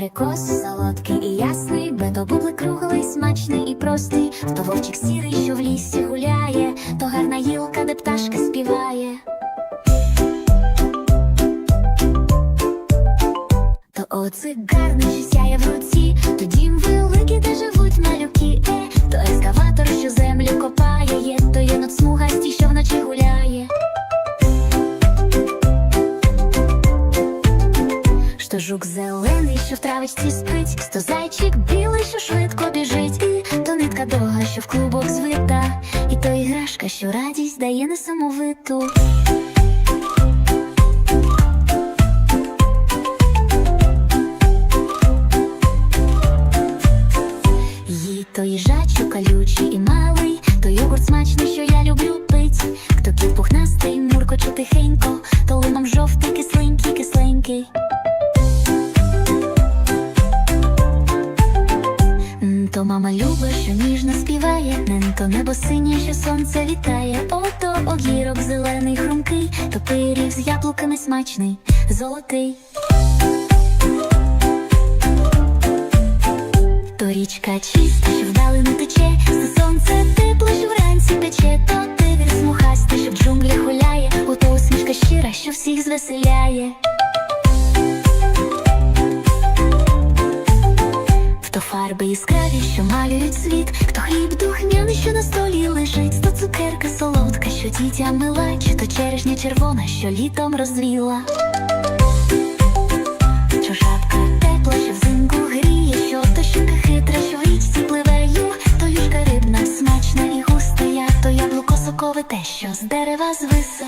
абрикос, солодкий і ясний, бо то бублик круглий, смачний і простий, то вовчик сірий, що в лісі гуляє, то гарна гілка, де пташка співає. То оцик гарний, що сяє в руці, то дім великий, де живуть малюки. Е, жук зелений, що в травичці спить, то зайчик білий, що швидко біжить, і то нитка довга, що в клубок звита, і то іграшка, що радість дає несамовиту. Їй то їжачу колючий і малий, то йогурт смачний, що я люблю пить. Хто кіт пухнастий, муркоче тихенько, любить, що ніжно співає, Нен то небо синє, що сонце вітає. Ото огірок зелений, хрумкий, то пиріг з яблуками смачний, золотий. То річка чиста, що вдалину тече, то сонце тепло, що вранці пече, то тигр смухастий, що в джунглях гуляє, у то усмішка щира, що всіх звеселяє. Фарби яскраві, що малюють світ, хто хліб духмяний, що на столі лежить, то цукерка солодка, що дітям мила, чи то черешня червона, що літом розвіла. Що тепла, що взимку гріє, що то щука хитра, що річці пливе. Юг, то юшка рибна, смачна і густа, то яблуко соковите, що з дерева звиса.